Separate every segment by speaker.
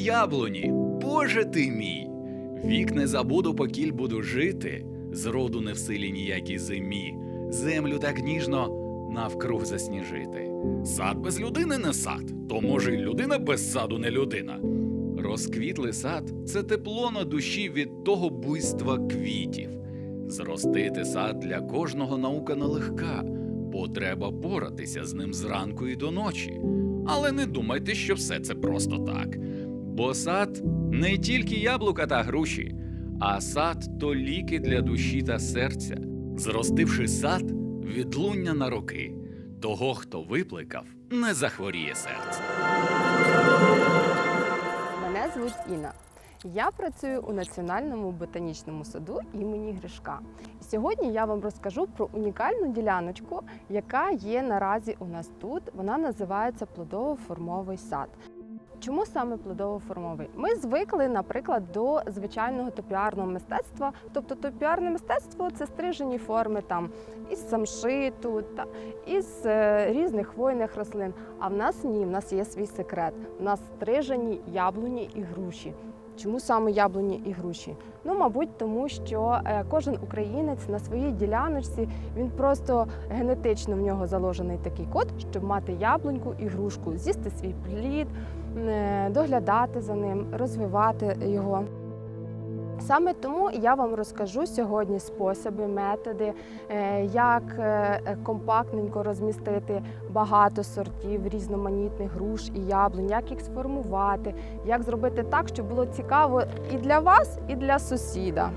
Speaker 1: яблуні, Боже ти мій! Вік не забуду, покіль буду жити, зроду не в силі ніякій зимі, землю так ніжно навкруг засніжити. Сад без людини не сад, то може й людина без саду не людина. Розквітлий сад це тепло на душі від того буйства квітів. Зростити сад для кожного наука нелегка, бо треба поратися з ним зранку і до ночі. Але не думайте, що все це просто так. Бо сад не тільки яблука та груші, а сад то ліки для душі та серця. Зростивши сад, відлуння на роки. Того, хто випликав, не захворіє серце.
Speaker 2: Мене звуть Інна. Я працюю у Національному ботанічному саду імені Гришка. Сьогодні я вам розкажу про унікальну діляночку, яка є наразі у нас тут. Вона називається плодово-формовий сад. Чому саме плодово-формовий? Ми звикли, наприклад, до звичайного топіарного мистецтва. Тобто топіарне мистецтво це стрижені форми там із самшиту, та із е, різних хвойних рослин. А в нас ні, в нас є свій секрет. У нас стрижені яблуні і груші. Чому саме яблуні і груші? Ну, мабуть, тому що е, кожен українець на своїй діляночці він просто генетично в нього заложений такий код, щоб мати яблуньку і грушку, з'їсти свій плід, доглядати за ним, розвивати його. Саме тому я вам розкажу сьогодні способи, методи, е, як е, компактненько розмістити багато сортів різноманітних груш і яблунь, як їх сформувати, як зробити так, щоб було цікаво і для вас, і для сусіда.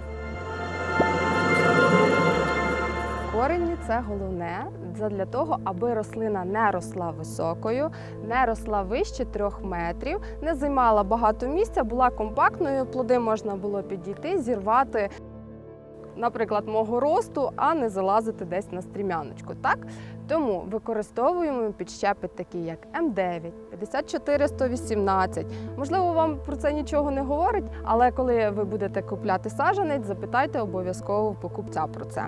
Speaker 2: Корені це головне для того, аби рослина не росла високою, не росла вище трьох метрів, не займала багато місця, була компактною. Плоди можна було підійти, зірвати, наприклад, мого росту, а не залазити десь на стрімяночку. Так? Тому використовуємо підщепи такі, як М9, 54 118. Можливо, вам про це нічого не говорить, але коли ви будете купляти саджанець, запитайте обов'язково покупця про це.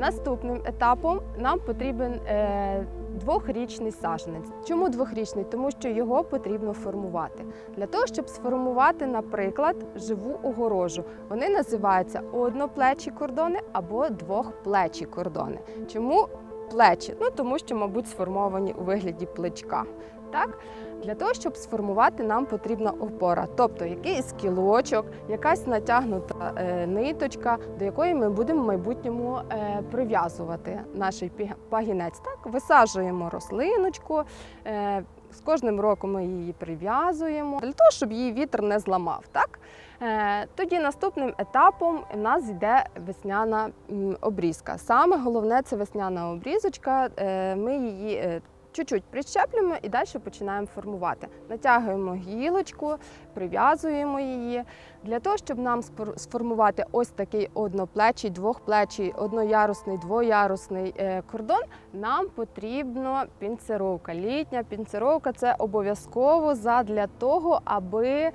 Speaker 2: Наступним етапом нам потрібен е, двохрічний саджанець. Чому двохрічний? Тому що його потрібно формувати. Для того, щоб сформувати, наприклад, живу огорожу, вони називаються одноплечі кордони або двохплечі кордони. Чому плечі? Ну тому що, мабуть, сформовані у вигляді плечка. Так? Для того, щоб сформувати, нам потрібна опора, тобто якийсь кілочок, якась натягнута е, ниточка, до якої ми будемо в майбутньому е, прив'язувати наш пагінець. Так, висаджуємо рослиночку. Е, з кожним роком ми її прив'язуємо для того, щоб її вітер не зламав. Так? Тоді наступним етапом в нас йде весняна обрізка. Саме головне це весняна обрізочка. Ми її чуть-чуть прищеплюємо і далі починаємо формувати. Натягуємо гілочку, прив'язуємо її. Для того, щоб нам сформувати ось такий одноплечий, двохплечий, одноярусний, двоярусний е, кордон, нам потрібна пінцировка. Літня пінцировка це обов'язково задля того, аби е,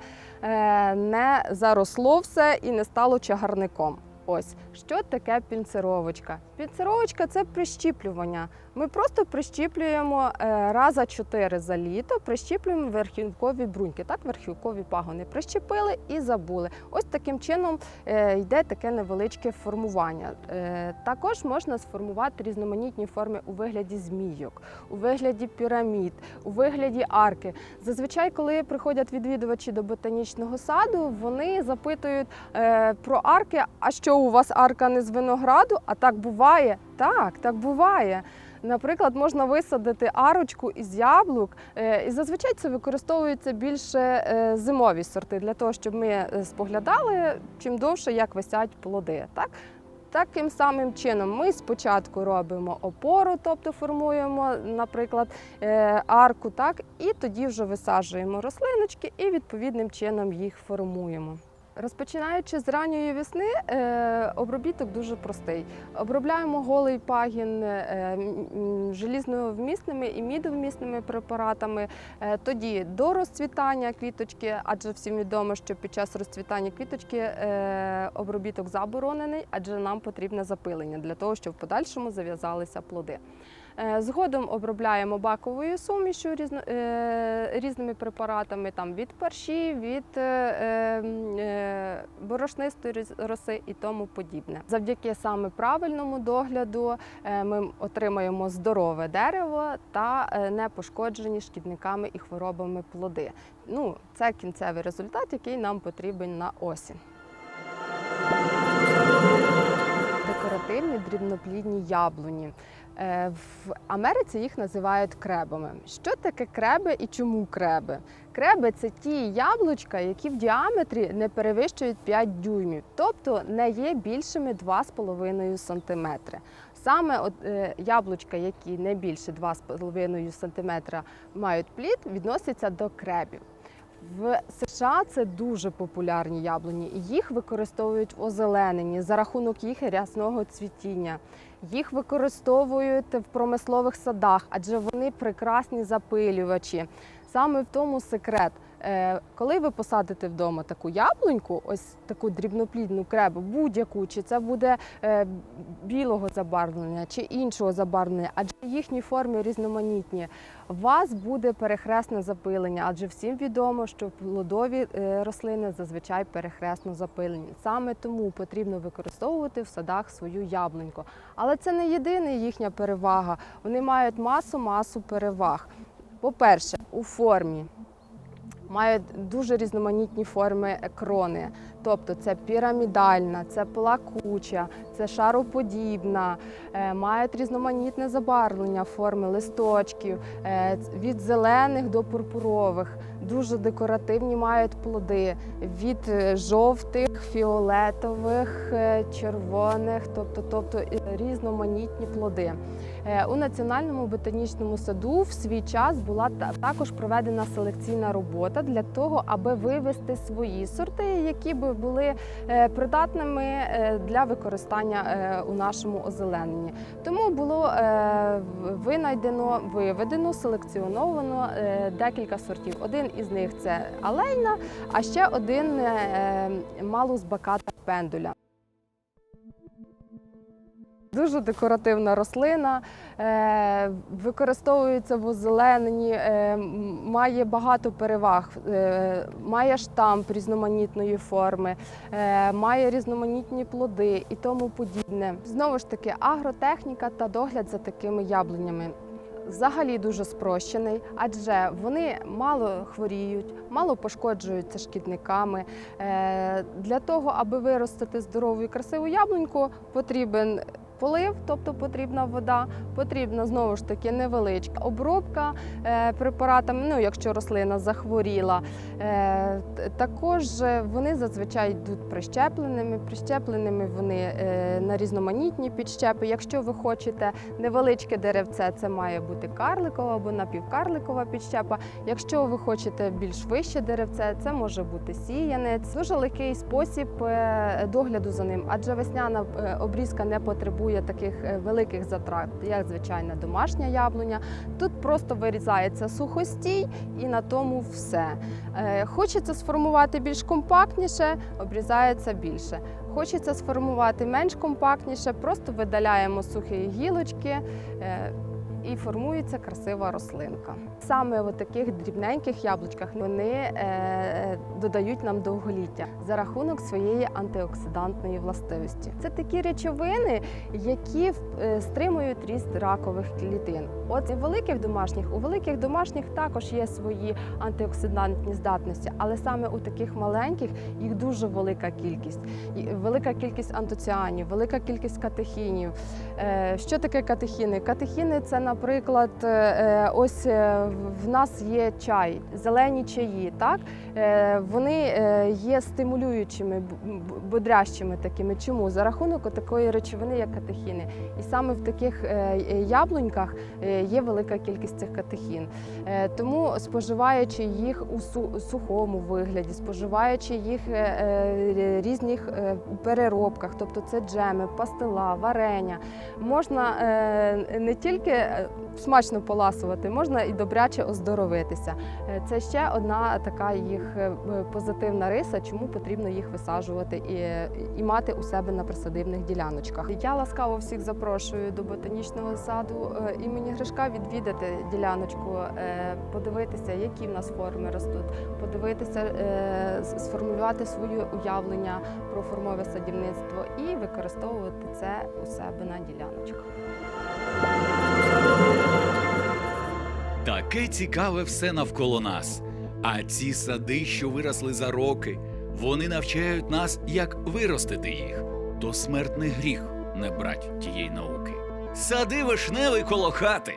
Speaker 2: не заросло все і не стало чагарником. Ось що таке пінцировочка? Пінцировочка це прищіплювання. Ми просто прищіплюємо е, раза чотири за літо, прищіплюємо верхівкові бруньки. Так, верхівкові пагони прищепили і забули. Ось таким чином е, йде таке невеличке формування. Е, також можна сформувати різноманітні форми у вигляді змійок, у вигляді пірамід, у вигляді арки. Зазвичай, коли приходять відвідувачі до ботанічного саду, вони запитують про арки. А що у вас арка не з винограду? А так буває? Так, так буває. Наприклад, можна висадити арочку із яблук, е, і зазвичай це використовується більше е, зимові сорти для того, щоб ми е, споглядали чим довше, як висять плоди. Так? Таким самим чином ми спочатку робимо опору, тобто формуємо, наприклад, арку, так, і тоді вже висаджуємо рослиночки і відповідним чином їх формуємо. Розпочинаючи з ранньої весни, е, обробіток дуже простий. Обробляємо голий пагін е, желізновмісними і мідовмісними препаратами. Е, Тоді до розцвітання квіточки, адже всім відомо, що під час розцвітання квіточки обробіток заборонений, адже нам потрібне запилення для того, щоб в подальшому зав'язалися плоди. Е, Згодом обробляємо баковою сумішю е, різними препаратами там, від парші, від е, е, м, е, борошнистої роси і тому подібне. Завдяки саме правильному догляду ми отримаємо здорове дерево та не пошкоджені шкідниками і хворобами плоди. Ну, це кінцевий результат, який нам потрібен на осінь. Декоративні дрібноплідні яблуні. Е, В Америці їх називають кребами. Що таке креби і чому креби? Креби це ті яблучка, які в діаметрі не перевищують 5 дюймів, тобто не є більшими 2,5 см. Саме от, е, яблучка, які не більше 2,5 см мають плід, відносяться до кребів. В США це дуже популярні яблуні, їх використовують в озелененні за рахунок їх рясного цвітіння. Їх використовують в промислових садах, адже вони прекрасні запилювачі. Саме в тому секрет. Е, Коли ви посадите вдома таку яблуньку, ось таку дрібноплідну кребу, будь-яку, чи це буде е, білого забарвлення, чи іншого забарвлення, адже їхні форми різноманітні. Вас буде перехресне запилення, адже всім відомо, що плодові е, рослини зазвичай перехресно запилені. Саме тому потрібно використовувати в садах свою яблуньку. Але це не єдина їхня перевага. Вони мають масу-масу переваг. По-перше, у формі. Мають дуже різноманітні форми крони, тобто це пірамідальна, це плакуча, це шароподібна, е, мають різноманітне забарвлення форми листочків е, від зелених до пурпурових. Дуже декоративні мають плоди від е, жовтих, фіолетових, червоних, тобто, тобто різноманітні плоди. Е, У національному ботанічному саду в свій час була також проведена селекційна робота для того, аби вивести свої сорти, які би були е, придатними е, для використання у нашому озелененні. Тому було винайдено, виведено, селекціоновано декілька сортів. Один із них це алейна, а ще один е, малус баката пендуля. Дуже декоративна рослина, е, використовується в озелененні, е, має багато переваг, е, має штамп різноманітної форми, має різноманітні плоди і тому подібне. Знову ж таки, агротехніка та догляд за такими яблунями. Взагалі дуже спрощений, адже вони мало хворіють, мало пошкоджуються шкідниками. Для того, аби виростити здорову і красиву яблуньку, потрібен полив, тобто потрібна вода, потрібна знову ж таки невеличка обробка е, препаратами, ну якщо рослина захворіла. Е, Також е, вони зазвичай йдуть прищепленими. Прищепленими вони на різноманітні підщепи. Якщо ви хочете невеличке деревце, це має бути карликова або напівкарликова підщепа. Якщо ви хочете більш вище деревце, це може бути сіянець. Дуже легкий спосіб догляду за ним, адже весняна обрізка не потребує таких е, великих затрат, як звичайна домашня яблуня. Тут просто вирізається сухостій і на тому все. Е, Хочеться сформувати більш компактніше, обрізається більше. Хочеться сформувати менш компактніше, просто видаляємо сухі гілочки. І формується красива рослинка. Саме в таких дрібненьких яблучках вони е, додають нам довголіття за рахунок своєї антиоксидантної властивості. Це такі речовини, які е, стримують ріст ракових клітин. От у великих домашніх, у великих домашніх також є свої антиоксидантні здатності, але саме у таких маленьких їх дуже велика кількість. Велика кількість антоціанів, велика кількість катехінів. Е, Що таке катехіни? Катехіни це, наприклад, е, ось е, в нас є чай, зелені чаї. Так? Е, Вони е, є стимулюючими, бодрящими такими. Чому? За рахунок такої речовини, як катехіни. І саме в таких е, яблуньках е, є велика кількість цих катехін. Е, Тому споживаючи їх у сухому вигляді, споживаючи їх е, е, різних е, переробках, тобто це джеми, пастила, варення, можна е, не тільки е, смачно поласувати, можна і добряче оздоровитися. Е, Це ще одна така їх е, е, позитивна риса, чому потрібно їх висаджувати і, і мати у себе на присадибних діляночках. Я ласкаво всіх запрошую до ботанічного саду імені Гришка відвідати діляночку, подивитися, які в нас форми ростуть, подивитися, сформулювати своє уявлення про формове садівництво і використовувати це у себе на діляночках.
Speaker 1: Таке цікаве все навколо нас. А ці сади, що виросли за роки, вони навчають нас, як виростити їх. То смертний гріх не брать тієї науки. Сади вишневий коло хати.